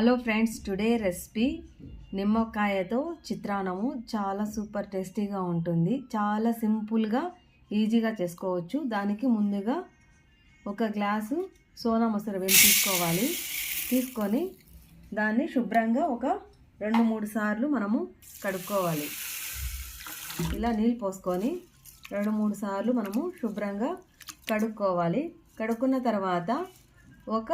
Hello friends today recipe నిమ్మకాయతో చిత్రాన్నము. చాలా సూపర్ టేస్టీగా ఉంటుంది. చాలా సింపుల్గా ఈజీగా చేసుకోవచ్చు. దానికి ముందుగా ఒక గ్లాసు సోనా మసూర వేలు తీసుకోవాలి. తీసుకొని దాన్ని శుభ్రంగా ఒక రెండు మూడు సార్లు మనము కడుక్కోవాలి. ఇలా నీళ్ళు పోసుకొని రెండు మూడు సార్లు మనము శుభ్రంగా కడుక్కోవాలి. కడుక్కున్న తర్వాత ఒక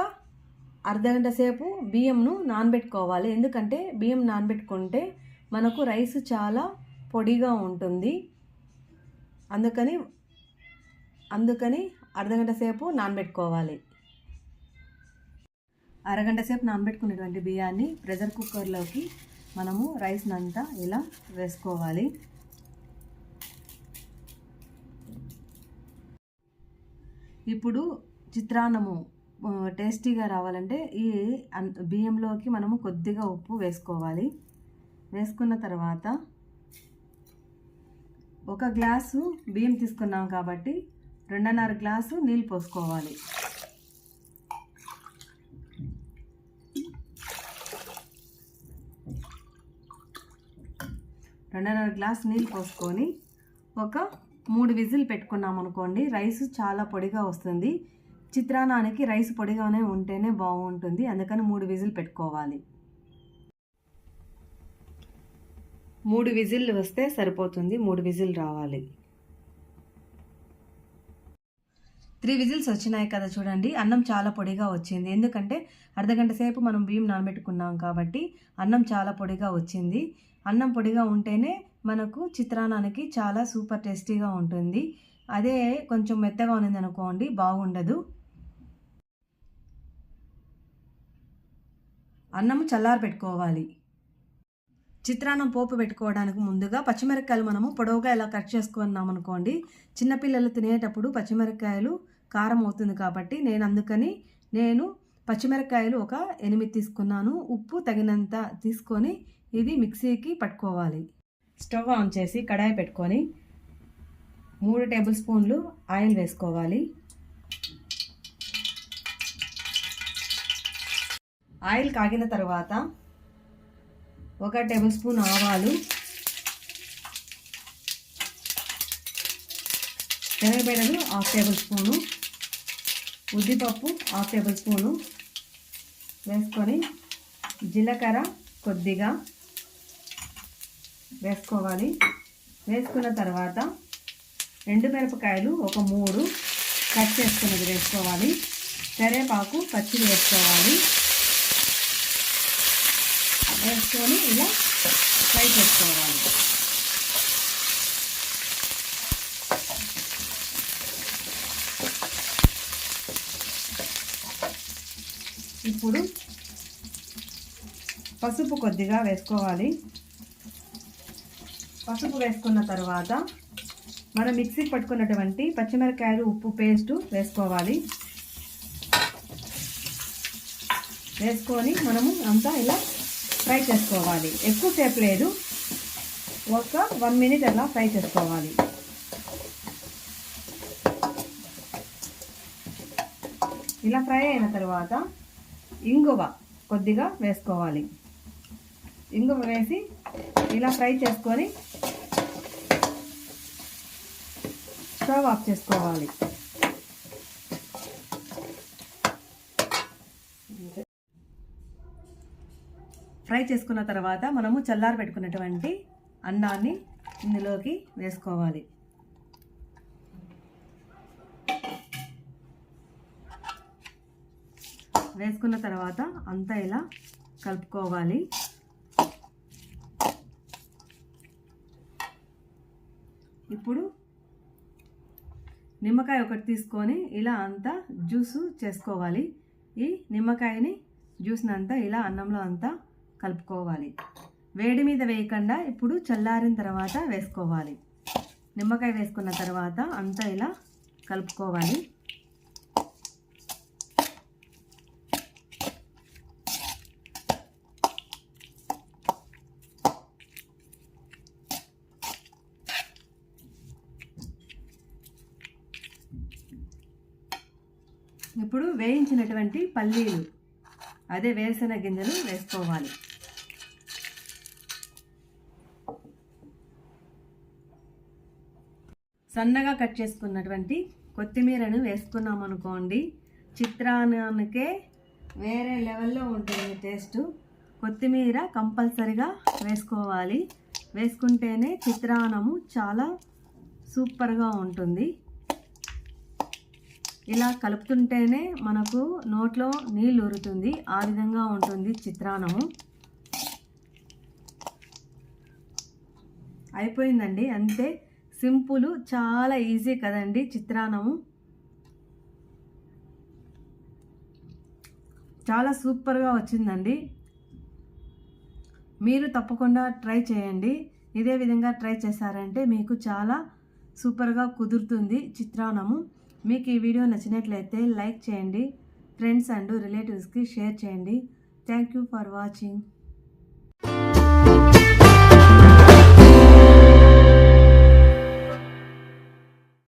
అర్ధగంట సేపు బియ్యంను నానబెట్టుకోవాలి. ఎందుకంటే బియ్యం నానబెట్టుకుంటే మనకు రైస్ చాలా పొడిగా ఉంటుంది. అందుకని అందుకని అర్ధగంట సేపు నానబెట్టుకోవాలి. అరగంట సేపు నానబెట్టుకున్నటువంటి బియ్యాన్ని ప్రెషర్ కుక్కర్లోకి మనము రైస్ని అంతా ఇలా వేసుకోవాలి. ఇప్పుడు చిత్రాన్నము టేస్టీగా రావాలంటే ఈ అన్- బియ్యంలోకి మనము కొద్దిగా ఉప్పు వేసుకోవాలి. వేసుకున్న తర్వాత ఒక గ్లాసు బియ్యం తీసుకున్నాం కాబట్టి రెండున్నర గ్లాసు నీళ్ళు పోసుకోవాలి. రెండున్నర గ్లాస్ నీళ్ళు పోసుకొని ఒక మూడు విజిల్ పెట్టుకున్నాం అనుకోండి రైస్ చాలా పొడిగా వస్తుంది. చిత్రాన్నానికి రైస్ పొడిగానే ఉంటేనే బాగుంటుంది. అందుకని మూడు విజిల్ పెట్టుకోవాలి. మూడు విజిల్ వస్తే సరిపోతుంది. మూడు విజిల్ రావాలి. త్రీ విజిల్స్ వచ్చినాయి కదా చూడండి. అన్నం చాలా పొడిగా వచ్చింది. ఎందుకంటే అర్ధగంట సేపు మనం బియ్యం నానబెట్టుకున్నాం కాబట్టి అన్నం చాలా పొడిగా వచ్చింది. అన్నం పొడిగా ఉంటేనే మనకు చిత్రాన్నానికి చాలా సూపర్ టేస్టీగా ఉంటుంది. అదే కొంచెం మెత్తగా ఉన్నది అనుకోండి బాగుండదు. అన్నము చల్లారి పెట్టుకోవాలి. చిత్రాన్నం పోపు పెట్టుకోవడానికి ముందుగా పచ్చిమిరపకాయలు మనము పొడవుగా ఇలా కట్ చేసుకున్నాం అనుకోండి. చిన్నపిల్లలు తినేటప్పుడు పచ్చిమిరపకాయలు కారం అవుతుంది కాబట్టి నేను అందుకని నేను పచ్చిమిరపకాయలు ఒక ఎనిమిది తీసుకున్నాను. ఉప్పు తగినంత తీసుకొని ఇది మిక్సీకి పట్టుకోవాలి. స్టవ్ ఆన్ చేసి కడాయి పెట్టుకొని మూడు టేబుల్ స్పూన్లు ఆయిల్ వేసుకోవాలి. ఆయిల్ కాగిన తర్వాత ఒక టేబుల్ స్పూన్ ఆవాలు శనగబెడలు హాఫ్ టేబుల్ స్పూను ఉద్దిపప్పు హాఫ్ టేబుల్ స్పూను వేసుకొని జీలకర్ర కొద్దిగా వేసుకోవాలి. వేసుకున్న తర్వాత ఎండు మిరపకాయలు ఒక మూడు కట్ చేసుకున్నది వేసుకోవాలి. కరివేపాకు పచ్చిది వేసుకోవాలి. వేసుకొని ఇలా ఫ్రై చేసుకోవాలి. ఇప్పుడు పసుపు కొద్దిగా వేసుకోవాలి. పసుపు వేసుకున్న తర్వాత మనం మిక్సీకి పట్టుకున్నటువంటి పచ్చిమిరకాయలు ఉప్పు పేస్ట్ వేసుకోవాలి. వేసుకొని మనము అంతా ఇలా ఫ్రై చేసుకోవాలి. ఎక్కువసేపు లేదు. ఒక వన్ మినిట్ అలా ఫ్రై చేసుకోవాలి. ఇలా ఫ్రై అయిన తర్వాత ఇంగువ కొద్దిగా వేసుకోవాలి. ఇంగువ వేసి ఇలా ఫ్రై చేసుకొని స్టవ్ ఆఫ్ చేసుకోవాలి. ఫ్రై చేసుకున్న తర్వాత మనము చల్లారి పెట్టుకున్నటువంటి అన్నాన్ని ఇందులోకి వేసుకోవాలి. వేసుకున్న తర్వాత అంతా ఇలా కలుపుకోవాలి. ఇప్పుడు నిమ్మకాయ ఒకటి తీసుకొని ఇలా అంతా జ్యూసు చేసుకోవాలి. ఈ నిమ్మకాయని జ్యూస్ని అంతా ఇలా అన్నంలో అంతా కలుపుకోవాలి. వేడి మీద వేయకుండా ఇప్పుడు చల్లారిన తర్వాత వేసుకోవాలి. నిమ్మకాయ వేసుకున్న తర్వాత అంతా ఇలా కలుపుకోవాలి. ఇప్పుడు వేయించినటువంటి పల్లీలు. అదే వేరుశెనగ గింజలు వేసుకోవాలి. సన్నగా కట్ చేసుకున్నటువంటి కొత్తిమీరను వేసుకున్నాం అనుకోండి చిత్రాన్నానికే వేరే లెవెల్లో ఉంటుంది టేస్ట్. కొత్తిమీర కంపల్సరిగా వేసుకోవాలి. వేసుకుంటేనే చిత్రాన్నము చాలా సూపర్గా ఉంటుంది. ఇలా కలుపుతుంటేనే మనకు నోట్లో నీళ్ళు ఊరుతుంది ఆ విధంగా ఉంటుంది చిత్రాన్నము అయిపోయిందండి. అంతే సింపుల్ చాలా ఈజీ కదండి చిత్రాన్నము. చాలా సూపర్గా వచ్చిందండి. మీరు తప్పకుండా ట్రై చేయండి. ఇదే విధంగా ట్రై చేశారంటే మీకు చాలా సూపర్గా కుదురుతుంది చిత్రాన్నము. మీకు ఈ వీడియో నచ్చినట్లయితే లైక్ చేయండి ఫ్రెండ్స్ అండ్ రిలేటివ్స్కి షేర్ చేయండి. Thank you for watching.